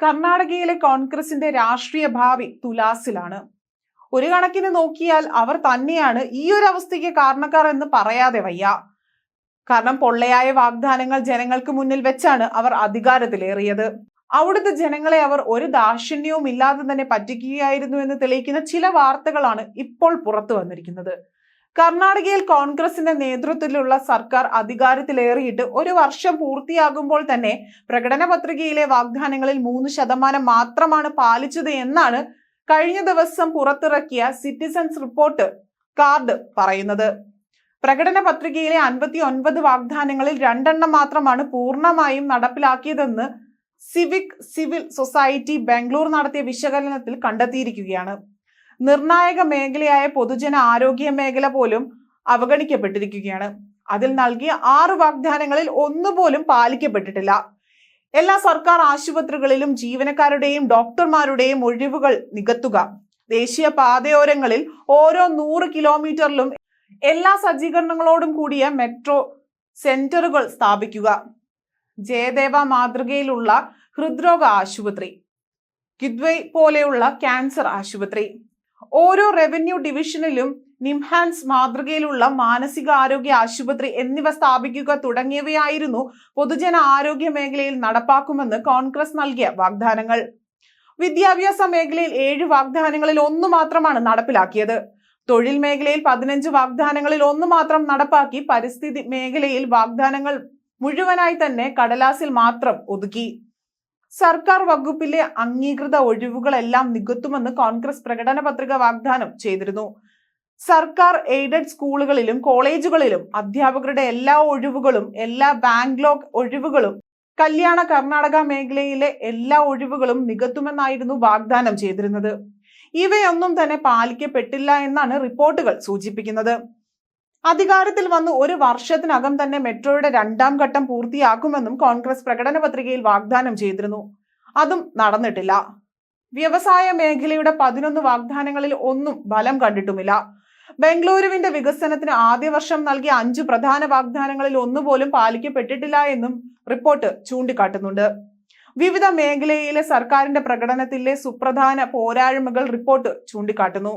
കർണാടകയിലെ കോൺഗ്രസിന്റെ രാഷ്ട്രീയ ഭാവി തുലാസിലാണ്. ഒരു കണക്കിന് നോക്കിയാൽ അവർ തന്നെയാണ് ഈ ഒരു അവസ്ഥയ്ക്ക് കാരണക്കാർ എന്ന് പറയാതെ വയ്യ. കാരണം പൊള്ളയായ വാഗ്ദാനങ്ങൾ ജനങ്ങൾക്ക് മുന്നിൽ വെച്ചാണ് അവർ അധികാരത്തിലേറിയത്. അവിടുത്തെ ജനങ്ങളെ അവർ ഒരു ദാക്ഷിണ്യവും ഇല്ലാതെ തന്നെ പറ്റിക്കുകയായിരുന്നു എന്ന് തെളിയിക്കുന്ന ചില വാർത്തകളാണ് ഇപ്പോൾ പുറത്തു വന്നിരിക്കുന്നത്. കർണാടകയിൽ കോൺഗ്രസിന്റെ നേതൃത്വത്തിലുള്ള സർക്കാർ അധികാരത്തിലേറിയിട്ട് ഒരു വർഷം പൂർത്തിയാകുമ്പോൾ തന്നെ പ്രകടന പത്രികയിലെ വാഗ്ദാനങ്ങളിൽ മൂന്ന് ശതമാനം മാത്രമാണ് പാലിച്ചത് എന്നാണ് കഴിഞ്ഞ ദിവസം പുറത്തിറക്കിയ സിറ്റിസൺസ് റിപ്പോർട്ട് കാർഡ് പറയുന്നത്. പ്രകടന പത്രികയിലെ അൻപത്തി ഒൻപത് വാഗ്ദാനങ്ങളിൽ രണ്ടെണ്ണം മാത്രമാണ് പൂർണമായും നടപ്പിലാക്കിയതെന്ന് സിവിക് സിവിൽ സൊസൈറ്റി ബാംഗ്ലൂർ നടത്തിയ വിശകലനത്തിൽ കണ്ടെത്തിയിരിക്കുകയാണ്. നിർണായക മേഖലയായ പൊതുജന ആരോഗ്യ മേഖല പോലും അവഗണിക്കപ്പെട്ടിരിക്കുകയാണ്. അതിൽ നൽകിയ ആറ് വാഗ്ദാനങ്ങളിൽ ഒന്നുപോലും പാലിക്കപ്പെട്ടിട്ടില്ല. എല്ലാ സർക്കാർ ആശുപത്രികളിലും ജീവനക്കാരുടെയും ഡോക്ടർമാരുടെയും ഒഴിവുകൾ നികത്തുക. ദേശീയ പാതയോരങ്ങളിൽ ഓരോ നൂറ് കിലോമീറ്ററിലും എല്ലാ സജ്ജീകരണങ്ങളോടും കൂടിയ മെട്രോ സെന്ററുകൾ സ്ഥാപിക്കുക. ജയദേവ മാതൃകയിലുള്ള ഹൃദ്രോഗ ആശുപത്രി കിദ്വൈ പോലെയുള്ള ക്യാൻസർ ആശുപത്രി ഓരോ റവന്യൂ ഡിവിഷനിലും നിംഹാൻസ് മാതൃകയിലുള്ള മാനസിക ആരോഗ്യ ആശുപത്രി എന്നിവ സ്ഥാപിക്കുക തുടങ്ങിയവയായിരുന്നു പൊതുജന ആരോഗ്യ മേഖലയിൽ നടപ്പാക്കുമെന്ന് കോൺഗ്രസ് നൽകിയ വാഗ്ദാനങ്ങൾ. വിദ്യാഭ്യാസ മേഖലയിൽ ഏഴ് വാഗ്ദാനങ്ങളിൽ ഒന്ന് മാത്രമാണ് നടപ്പിലാക്കിയത്. തൊഴിൽ മേഖലയിൽ പതിനഞ്ച് വാഗ്ദാനങ്ങളിൽ ഒന്ന് മാത്രം നടപ്പാക്കി പരിസ്ഥിതി മേഖലയിൽ വാഗ്ദാനങ്ങൾ മുഴുവനായി തന്നെ കടലാസിൽ മാത്രം ഒതുക്കി. സർക്കാർ വകുപ്പിലെ അംഗീകൃത ഒഴിവുകളെല്ലാം നികത്തുമെന്ന് കോൺഗ്രസ് പ്രകടന പത്രിക വാഗ്ദാനം ചെയ്തിരുന്നു. സർക്കാർ എയ്ഡഡ് സ്കൂളുകളിലും കോളേജുകളിലും അധ്യാപകരുടെ എല്ലാ ഒഴിവുകളും എല്ലാ ബാങ്ക്ലോഗ് ഒഴിവുകളും കല്യാണ കർണാടക മേഖലയിലെ എല്ലാ ഒഴിവുകളും നികത്തുമെന്നായിരുന്നു വാഗ്ദാനം ചെയ്തിരുന്നത്. ഇവയൊന്നും തന്നെ പാലിക്കപ്പെട്ടില്ല എന്നാണ് റിപ്പോർട്ടുകൾ സൂചിപ്പിക്കുന്നത്. അധികാരത്തിൽ വന്ന് ഒരു വർഷത്തിനകം തന്നെ മെട്രോയുടെ രണ്ടാം ഘട്ടം പൂർത്തിയാക്കുമെന്നും കോൺഗ്രസ് പ്രകടന പത്രികയിൽ വാഗ്ദാനം ചെയ്തിരുന്നു. അതും നടന്നിട്ടില്ല. വ്യവസായ മേഖലയുടെ പതിനൊന്ന് വാഗ്ദാനങ്ങളിൽ ഒന്നും ഫലം കണ്ടിട്ടുമില്ല. ബംഗളൂരുവിന്റെ വികസനത്തിന് ആദ്യ വർഷം നൽകിയ അഞ്ച് പ്രധാന വാഗ്ദാനങ്ങളിൽ ഒന്നുപോലും പാലിക്കപ്പെട്ടിട്ടില്ല എന്നും റിപ്പോർട്ട് ചൂണ്ടിക്കാട്ടുന്നുണ്ട്. വിവിധ മേഖലയിലെ സർക്കാരിന്റെ പ്രകടനത്തിലെ സുപ്രധാന പോരായ്മകൾ റിപ്പോർട്ട് ചൂണ്ടിക്കാട്ടുന്നു.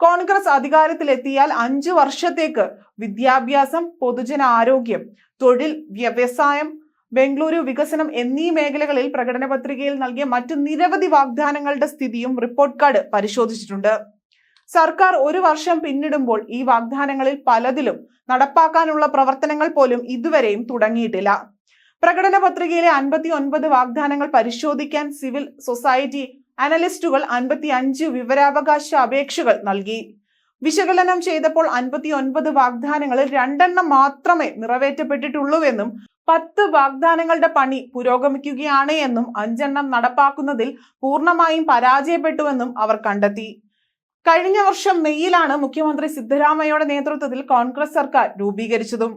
കോൺഗ്രസ് അധികാരത്തിലെത്തിയാൽ അഞ്ചു വർഷത്തേക്ക് വിദ്യാഭ്യാസം പൊതുജനാരോഗ്യം തൊഴിൽ വ്യവസായം ബംഗളൂരു വികസനം എന്നീ മേഖലകളിൽ പ്രകടന പത്രികയിൽ നൽകിയ മറ്റു നിരവധി വാഗ്ദാനങ്ങളുടെ സ്ഥിതിയും റിപ്പോർട്ട് കാർഡ് പരിശോധിച്ചിട്ടുണ്ട്. സർക്കാർ ഒരു വർഷം പിന്നിടുമ്പോൾ ഈ വാഗ്ദാനങ്ങളിൽ പലതിലും നടപ്പാക്കാനുള്ള പ്രവർത്തനങ്ങൾ പോലും ഇതുവരെയും തുടങ്ങിയിട്ടില്ല. പ്രകടന പത്രികയിലെ അൻപത്തി ഒൻപത് വാഗ്ദാനങ്ങൾ പരിശോധിക്കാൻ സിവിൽ സൊസൈറ്റി അനലിസ്റ്റുകൾ അൻപത്തി അഞ്ച് വിവരാവകാശ അപേക്ഷകൾ നൽകി. വിശകലനം ചെയ്തപ്പോൾ അൻപത്തി ഒൻപത് വാഗ്ദാനങ്ങളിൽ രണ്ടെണ്ണം മാത്രമേ നിറവേറ്റപ്പെട്ടിട്ടുള്ളൂവെന്നും പത്ത് വാഗ്ദാനങ്ങളുടെ പണി പുരോഗമിക്കുകയാണ് എന്നും അഞ്ചെണ്ണം നടപ്പാക്കുന്നതിൽ പൂർണമായും പരാജയപ്പെട്ടുവെന്നും അവർ കണ്ടെത്തി. കഴിഞ്ഞ വർഷം മെയ്യിലാണ് മുഖ്യമന്ത്രി സിദ്ധരാമയ്യയുടെ നേതൃത്വത്തിൽ കോൺഗ്രസ് സർക്കാർ രൂപീകരിച്ചതും.